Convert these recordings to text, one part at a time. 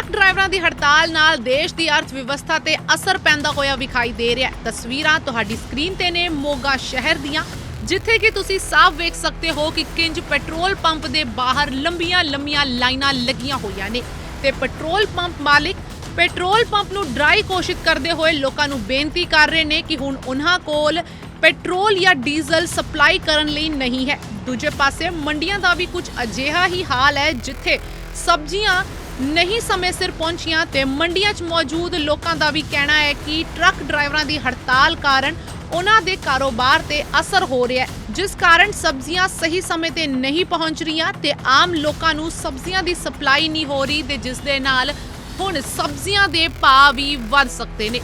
Truck ਡਰਾਈਵਰਾਂ ਦੀ ਹੜਤਾਲ ਨਾਲ ਦੇਸ਼ ਦੀ ਅਰਥ ਵਿਵਸਥਾ ਤੇ ਅਸਰ ਪੈਂਦਾ ਹੋਇਆ ਵਿਖਾਈ ਦੇ ਰਿਹਾ ਹੈ। ਤਸਵੀਰਾਂ ਤੁਹਾਡੀ ਸਕਰੀਨ ਤੇ ਨੇ ਮੋਗਾ ਸ਼ਹਿਰ ਦੀਆਂ, ਜਿੱਥੇ ਕਿ ਤੁਸੀਂ ਸਾਫ਼ ਵੇਖ ਸਕਦੇ ਹੋ ਕਿ ਕਿੰਜ ਪੈਟਰੋਲ ਪੰਪ ਦੇ ਬਾਹਰ ਲੰਬੀਆਂ ਲੰਬੀਆਂ ਲਾਈਨਾਂ ਲੱਗੀਆਂ ਹੋਈਆਂ ਨੇ ਤੇ ਪੈਟਰੋਲ ਪੰਪ ਮਾਲਿਕ ਪੈਟਰੋਲ ਪੰਪ ਨੂੰ ਡਰਾਈ ਘੋਸ਼ਿਤ ਕਰਦੇ ਹੋਏ ਲੋਕਾਂ ਨੂੰ ਬੇਨਤੀ ਕਰ ਰਹੇ ਨੇ ਕਿ ਹੁਣ ਉਹਨਾਂ ਕੋਲ ਪੈਟਰੋਲ ਜਾਂ ਡੀਜ਼ਲ ਸਪਲਾਈ ਕਰਨ ਲਈ ਨਹੀਂ ਹੈ। ਦੂਜੇ ਪਾਸੇ ਮੰਡੀਆਂ ਦਾ ਵੀ ਕੁਝ ਅਜਿਹਾ ਹੀ ਹਾਲ ਹੈ, ਜਿੱਥੇ ਸਬਜ਼ੀਆਂ ਨਹੀਂ ਸਮੇਂ ਸਿਰ ਪਹੁੰਚੀਆਂ ਤੇ ਮੰਡੀਆਂ 'ਚ ਮੌਜੂਦ ਲੋਕਾਂ ਦਾ ਵੀ ਕਹਿਣਾ ਹੈ ਕਿ ਟਰੱਕ ਡਰਾਈਵਰਾਂ ਦੀ ਹੜਤਾਲ ਕਾਰਨ ਉਹਨਾਂ ਦੇ ਕਾਰੋਬਾਰ ਤੇ ਅਸਰ ਹੋ ਰਿਹਾ ਹੈ, ਜਿਸ ਕਾਰਨ ਸਬਜ਼ੀਆਂ ਸਹੀ ਸਮੇਂ ਤੇ ਨਹੀਂ ਪਹੁੰਚ ਰਹੀਆਂ ਤੇ ਆਮ ਲੋਕਾਂ ਨੂੰ ਸਬਜ਼ੀਆਂ ਦੀ ਸਪਲਾਈ ਨਹੀਂ ਹੋ ਰਹੀ ਤੇ ਜਿਸ ਦੇ ਨਾਲ ਹੁਣ ਸਬਜ਼ੀਆਂ ਦੇ ਭਾਅ ਵੀ ਵੱਧ ਸਕਦੇ ਨੇ।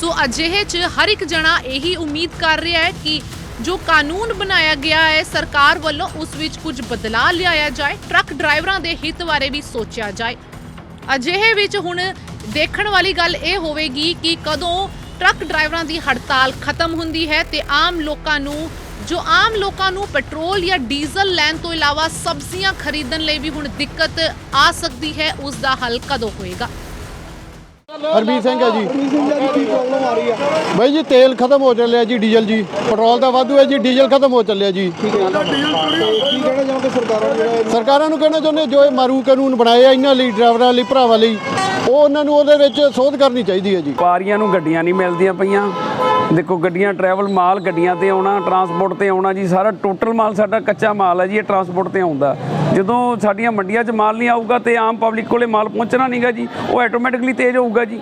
ਸੋ ਅਜਿਹੇ 'ਚ ਹਰ ਇੱਕ ਜਣਾ ਇਹੀ ਉਮੀਦ ਕਰ ਰਿਹਾ ਹੈ ਕਿ ਜੋ ਕਾਨੂੰਨ ਬਣਾਇਆ ਗਿਆ ਹੈ, ਸਰਕਾਰ ਵੱਲੋਂ ਉਸ ਵਿੱਚ ਕੁਝ ਬਦਲਾਅ ਲਿਆਇਆ ਜਾਏ, ਟਰੱਕ ਡਰਾਈਵਰਾਂ ਦੇ ਹਿੱਤ ਬਾਰੇ ਵੀ ਸੋਚਿਆ ਜਾਏ। ਅਜਿਹੇ ਵਿੱਚ ਹੁਣ ਦੇਖਣ ਵਾਲੀ ਗੱਲ ਇਹ ਹੋਵੇਗੀ ਕਿ ਕਦੋਂ ਟਰੱਕ ਡਰਾਈਵਰਾਂ ਦੀ ਹੜਤਾਲ ਖਤਮ ਹੁੰਦੀ ਹੈ ਤੇ ਆਮ ਲੋਕਾਂ ਨੂੰ, ਜੋ ਆਮ ਲੋਕਾਂ ਨੂੰ ਪੈਟਰੋਲ ਜਾਂ ਡੀਜ਼ਲ ਲੈਣ ਤੋਂ ਇਲਾਵਾ ਸਬਜ਼ੀਆਂ ਖਰੀਦਣ ਲਈ ਵੀ ਹੁਣ ਦਿੱਕਤ ਆ ਸਕਦੀ ਹੈ, ਉਸ ਦਾ ਹੱਲ ਕਦੋਂ ਹੋਏਗਾ? ਹਰਮੀਤ ਸਿੰਘ ਹੈ ਜੀ। ਬਾਈ ਜੀ, ਤੇਲ ਖਤਮ ਹੋ ਚੱਲਿਆ ਜੀ, ਡੀਜ਼ਲ ਜੀ। ਪੈਟਰੋਲ ਦਾ ਵਾਧੂ ਹੈ ਜੀ, ਡੀਜ਼ਲ ਖਤਮ ਹੋ ਚੱਲਿਆ ਜੀ। ਕੀ ਕਹਿਣਾ ਚਾਹੁੰਦੇ ਸਰਕਾਰਾਂ ਨੂੰ ਕਹਿਣਾ ਚਾਹੁੰਦੇ ਜੋ ਇਹ ਮਾਰੂ ਕਾਨੂੰਨ ਬਣਾਏ ਆ, ਇਹਨਾਂ ਲਈ, ਡਰਾਈਵਰਾਂ ਲਈ, ਭਰਾਵਾਂ ਲਈ। ਉਹ ਉਹਨਾਂ ਨੂੰ ਉਹਦੇ ਵਿੱਚ ਸੋਧ ਕਰਨੀ ਚਾਹੀਦੀ ਹੈ ਜੀ। ਵਪਾਰੀਆਂ ਨੂੰ ਗੱਡੀਆਂ ਨਹੀਂ ਮਿਲਦੀਆਂ ਪਈਆਂ। ਦੇਖੋ, ਗੱਡੀਆਂ ਟਰੈਵਲ ਮਾਲ ਗੱਡੀਆਂ ਤੇ ਆਉਣਾ ਟਰਾਂਸਪੋਰਟ ਤੇ ਆਉਣਾ ਜੀ, ਸਾਰਾ ਟੋਟਲ ਮਾਲ ਸਾਡਾ ਕੱਚਾ ਮਾਲ ਹੈ ਜੀ, ਇਹ ਟਰਾਂਸਪੋਰਟ ਤੇ ਆਉਂਦਾ। ਜਦੋਂ ਸਾਡੀਆਂ ਮੰਡੀਆਂ 'ਚ ਮਾਲ ਨਹੀਂ ਆਊਗਾ ਤੇ ਆਮ ਪਬਲਿਕ ਕੋਲੇ ਮਾਲ ਪਹੁੰਚਣਾ ਨਹੀਂਗਾ ਜੀ, ਉਹ ਆਟੋਮੈਟਿਕਲੀ ਤੇਜ਼ ਹੋਊਗਾ ਜੀ।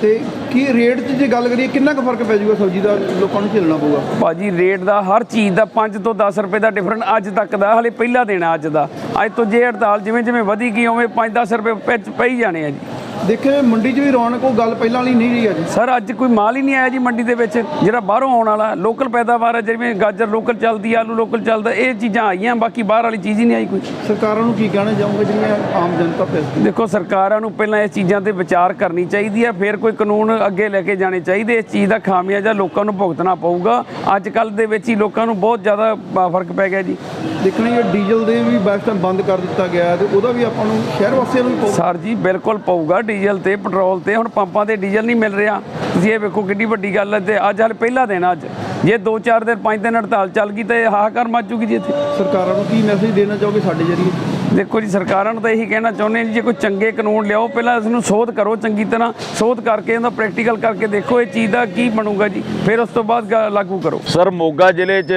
ਤੇ ਕੀ ਰੇਟ 'ਚ ਜੇ ਗੱਲ ਕਰੀਏ, ਕਿੰਨਾ ਕੁ ਫ਼ਰਕ ਪੈ ਜਾਊਗਾ ਸਬਜ਼ੀ ਦਾ? ਲੋਕਾਂ ਨੂੰ ਝੇਲਣਾ ਪਊਗਾ। ਭਾਜੀ ਰੇਟ ਦਾ ਹਰ ਚੀਜ਼ ਦਾ 5 ਤੋਂ 10 ਰੁਪਏ ਦਾ ਡਿਫਰੈਂਟ ਅੱਜ ਤੱਕ ਦਾ, ਹਲੇ ਪਹਿਲਾ ਦੇਣਾ ਅੱਜ ਦਾ। ਅੱਜ ਤੋਂ ਜੇ ਹੜਤਾਲ ਜਿਵੇਂ ਜਿਵੇਂ ਵਧੀ ਗਈ, ਉਵੇਂ 5-10 ਰੁਪਏ ਪੈ ਹੀ ਜਾਣੇ ਆ ਜੀ। ਦੇਖੇ ਮੰਡੀ 'ਚ ਵੀ ਰੌਣਕ ਉਹ ਗੱਲ ਪਹਿਲਾਂ ਵਾਲੀ ਨਹੀਂ ਰਹੀ ਅੱਜ। ਸਰ ਅੱਜ ਕੋਈ ਮਾਲ ਹੀ ਨਹੀਂ ਆਇਆ ਜੀ ਮੰਡੀ ਦੇ ਵਿੱਚ ਜਿਹੜਾ ਬਾਹਰੋਂ ਆਉਣ ਵਾਲਾ ਲੋਕਲ ਪੈਦਾਵਾਰ ਹੈ ਜਿਵੇਂ ਗਾਜਰ ਲੋਕਲ ਚੱਲਦੀ ਆਲੂ ਲੋਕਲ ਚੱਲਦਾ ਇਹ ਚੀਜ਼ਾਂ ਆਈਆਂ ਬਾਕੀ ਬਾਹਰ ਵਾਲੀ ਚੀਜ਼ ਹੀ ਨਹੀਂ ਆਈ ਕੋਈ। ਸਰਕਾਰਾਂ ਨੂੰ ਕੀ ਕਹਿਣਾ ਚਾਹੋਗੇ ਜਿਹੜੀਆਂ ਆਮ ਜਨਤਾ ਪੈਸੇ ਦੇਖੋ ਸਰਕਾਰਾਂ ਨੂੰ ਪਹਿਲਾਂ ਇਸ ਚੀਜ਼ਾਂ ਤੇ ਵਿਚਾਰ ਕਰਨੀ ਚਾਹੀਦੀ ਹੈ ਫਿਰ ਕੋਈ ਕਾਨੂੰਨ ਅੱਗੇ ਲੈ ਕੇ ਜਾਣੇ ਚਾਹੀਦੇ ਇਸ ਚੀਜ਼ ਦਾ ਖਾਮਿਆਜਾ ਲੋਕਾਂ ਨੂੰ ਭੁਗਤਣਾ ਪਊਗਾ। ਅੱਜ ਕੱਲ ਦੇ ਵਿੱਚ ਹੀ ਲੋਕਾਂ ਨੂੰ ਬਹੁਤ ਜ਼ਿਆਦਾ ਫ਼ਰਕ ਪੈ ਗਿਆ ਜੀ। ਦੇਖਣਾ ਇਹ ਡੀਜ਼ਲ ਦੇ ਵੀ ਬੈਸ ਬੰਦ ਕਰ ਦਿੱਤਾ ਗਿਆ ਤੇ ਉਹਦਾ ਵੀ ਆਪਾਂ ਨੂੰ ਸ਼ਹਿਰ ਵਾਸੀਆਂ ਨੂੰ ਸਰ ਜੀ ਬਿਲਕੁਲ ਪਊਗਾ ਡੀਜ਼ਲ ਤੇ ਪੈਟਰੋਲ ਤੇ ਹੁਣ ਪੰਪਾਂ ਤੇ ਡੀਜ਼ਲ ਨਹੀਂ ਮਿਲ ਰਿਹਾ। ਤੁਸੀਂ ਇਹ ਵੇਖੋ ਕਿੰਨੀ ਵੱਡੀ ਗੱਲ ਹੈ ਤੇ ਅੱਜ ਹਾਲੇ ਪਹਿਲਾ ਦਿਨ ਅੱਜ। ਜੇ 2-4 ਦਿਨ 5 ਦਿਨ ਹੜਤਾਲ ਚੱਲ ਗਈ ਤੇ ਹਾਹਾਕਾਰ ਮਚ ਜੂਗੀ ਜੀ ਇੱਥੇ। ਸਰਕਾਰਾਂ ਨੂੰ ਕੀ ਮੈਸੇਜ ਦੇਣਾ ਚਾਹੋਗੇ ਸਾਡੇ ਜਰੀਏ? ਦੇਖੋ ਜੀ ਸਰਕਾਰਾਂ ਨੂੰ ਤਾਂ ਇਹੀ ਕਹਿਣਾ ਚਾਹੁੰਦੇ ਹਾਂ ਜੀ ਜੇ ਕੋਈ ਚੰਗੇ ਕਾਨੂੰਨ ਲਿਆਓ ਪਹਿਲਾਂ ਇਸ ਨੂੰ ਸੋਧ ਕਰੋ ਚੰਗੀ ਤਰ੍ਹਾਂ। ਸੋਧ ਕਰਕੇ ਇਹਦਾ ਪ੍ਰੈਕਟੀਕਲ ਕਰਕੇ ਦੇਖੋ ਇਹ ਚੀਜ਼ ਦਾ ਕੀ ਬਣੂਗਾ ਜੀ। ਫਿਰ ਉਸ ਤੋਂ ਬਾਅਦ ਲਾਗੂ ਕਰੋ। ਸਰ ਮੋਗਾ ਜ਼ਿਲ੍ਹੇ 'ਚ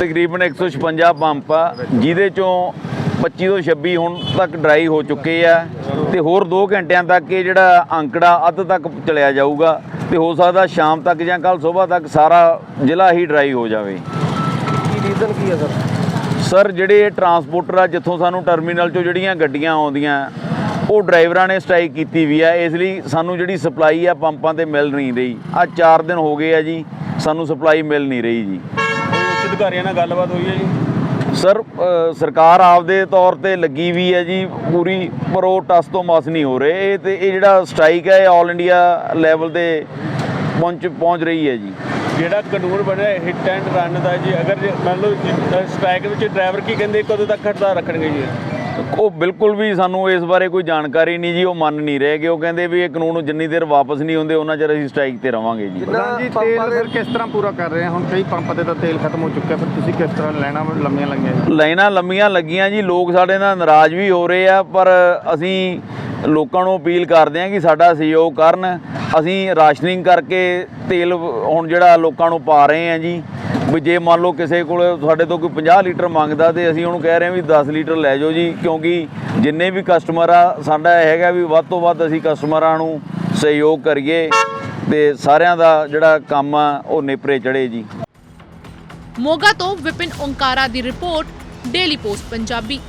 ਤਕਰੀਬਨ 156 ਪੰਪ ਆ ਜਿਹਦੇ ਚੋਂ 25 ਤੋਂ 26 ਹੁਣ ਤੱਕ ਡਰਾਈ ਹੋ ਚੁੱਕੇ ਆ ਤੇ ਹੋਰ 2 ਘੰਟਿਆਂ ਤੱਕ ਇਹ ਜਿਹੜਾ ਅੰਕੜਾ ਅੱਧ ਤੱਕ ਚਲਿਆ ਜਾਊਗਾ ਤੇ ਹੋ ਸਕਦਾ ਸ਼ਾਮ ਤੱਕ ਜਾਂ ਕੱਲ ਸਵੇਰ ਤੱਕ ਸਾਰਾ ਜ਼ਿਲ੍ਹਾ ਹੀ ਡਰਾਈ ਹੋ ਜਾਵੇ। ਕੀ ਰੀਜ਼ਨ ਕੀ ਹੈ ਸਰ? ਸਰ ਜਿਹੜੇ ਟਰਾਂਸਪੋਰਟਰ ਆ ਜਿੱਥੋਂ ਸਾਨੂੰ ਟਰਮੀਨਲ 'ਚੋਂ ਜਿਹੜੀਆਂ ਗੱਡੀਆਂ ਆਉਂਦੀਆਂ ਉਹ ਡਰਾਈਵਰਾਂ ਨੇ ਸਟ੍ਰਾਈਕ ਕੀਤੀ ਵੀ ਆ ਇਸ ਲਈ ਸਾਨੂੰ ਜਿਹੜੀ ਸਪਲਾਈ ਆ ਪੰਪਾਂ ਤੇ ਮਿਲ ਨਹੀਂ ਰਹੀ। ਆ 4 ਦਿਨ ਹੋ ਗਏ ਆ ਜੀ ਸਾਨੂੰ ਸਪਲਾਈ ਮਿਲ ਨਹੀਂ ਰਹੀ ਜੀ। ਅਧਿਕਾਰੀਆਂ ਨਾਲ ਗੱਲਬਾਤ ਹੋਈ ਹੈ ਜੀ? ਸਰ ਸਰਕਾਰ ਆਪਦੇ ਤੌਰ ਤੇ ਲੱਗੀ ਵੀ ਹੈ ਜੀ, ਪੂਰੀ ਪਰ ਉਹ ਟਸ ਤੋਂ ਮਸ ਨਹੀਂ ਹੋ ਰਹੇ। ਇਹ ਤੇ, ਇਹ ਜਿਹੜਾ ਸਟ੍ਰਾਈਕ ਹੈ, ਇਹ ਆਲ ਇੰਡੀਆ ਲੈਵਲ ਤੇ ਪਹੁੰਚ ਪਹੁੰਚ ਰਹੀ ਹੈ ਜੀ। ਜਿਹੜਾ ਕਾਨੂੰਨ ਬਣਿਆ ਹਿੱਟ ਐਂਡ ਰਨ ਦਾ ਜੀ, ਅਗਰ ਜੇ ਮੰਨ ਲਓ ਸਟ੍ਰਾਈਕ ਵਿੱਚ ਡਰਾਈਵਰ ਕੀ ਕਹਿੰਦੇ ਕਦੋਂ ਤੱਕ ਹੜਤਾਲ ਰੱਖਣਗੇ ਜੀ। ਉਹ ਬਿਲਕੁਲ ਵੀ ਸਾਨੂੰ ਇਸ ਬਾਰੇ ਕੋਈ ਜਾਣਕਾਰੀ ਨਹੀਂ ਜੀ ਉਹ ਮੰਨ ਨਹੀਂ ਰਹੇ ਕਿ ਉਹ ਕਹਿੰਦੇ ਵੀ ਇਹ ਕਾਨੂੰਨ ਜਿੰਨੀ ਦੇਰ ਵਾਪਸ ਨਹੀਂ ਹੁੰਦੇ ਉਹਨਾਂ ਚਿਰ ਅਸੀਂ ਸਟ੍ਰਾਈਕ ਤੇ ਰਵਾਂਗੇ ਜੀ। ਪ੍ਰਧਾਨ ਜੀ ਤੇਲ ਫਿਰ ਕਿਸ ਤਰ੍ਹਾਂ ਪੂਰਾ ਕਰ ਰਹੇ ਆ? ਹੁਣ ਕਈ ਪੰਪ ਤੇ ਤਾਂ ਤੇਲ ਖਤਮ ਹੋ ਚੁੱਕਿਆ ਫਿਰ ਤੁਸੀਂ ਕਿਸ ਤਰ੍ਹਾਂ ਲੈਣਾ ਲੰਮੀਆਂ ਲੰਗੀਆਂ ਲਾਈਨਾਂ ਲੰਮੀਆਂ ਲੱਗੀਆਂ ਜੀ ਲੋਕ ਸਾਡੇ ਨਾਲ ਨਾਰਾਜ਼ ਵੀ ਹੋ ਰਹੇ ਆ ਪਰ ਅਸੀਂ ਲੋਕਾਂ ਨੂੰ ਅਪੀਲ ਕਰਦੇ ਹਾਂ ਕਿ ਸਾਡਾ ਸਹਿਯੋਗ ਕਰਨ। ਅਸੀਂ ਰਾਸ਼ਨਿੰਗ ਕਰਕੇ ਤੇਲ ਹੁਣ ਜਿਹੜਾ ਲੋਕਾਂ ਨੂੰ ਪਾ ਰਹੇ ਆ ਜੀ ਵੀ ਜੇ ਮੰਨ ਲਓ ਕਿਸੇ ਕੋਲ ਸਾਡੇ ਤੋਂ ਕੋਈ 50 ਲੀਟਰ ਮੰਗਦਾ ਤੇ ਅਸੀਂ ਉਹਨੂੰ ਕਹਿ ਰਹੇ ਹਾਂ ਵੀ 10 ਲੀਟਰ ਲੈ ਜਾਓ ਜੀ, ਕਿਉਂਕਿ ਜਿੰਨੇ ਵੀ ਕਸਟਮਰ ਆ, ਸਾਡਾ ਇਹ ਹੈਗਾ ਵੀ ਵੱਧ ਤੋਂ ਵੱਧ ਅਸੀਂ ਕਸਟਮਰਾਂ ਨੂੰ ਸਹਿਯੋਗ ਕਰੀਏ ਤੇ ਸਾਰਿਆਂ ਦਾ ਜਿਹੜਾ ਕੰਮ ਆ, ਉਹ ਨੇਪਰੇ ਚੜੇ ਜੀ। ਮੋਗਾ ਤੋਂ ਵਿਪਿਨ ਓੰਕਾਰਾ ਦੀ ਰਿਪੋਰਟ ਡੇਲੀ ਪੋਸਟ ਪੰਜਾਬੀ।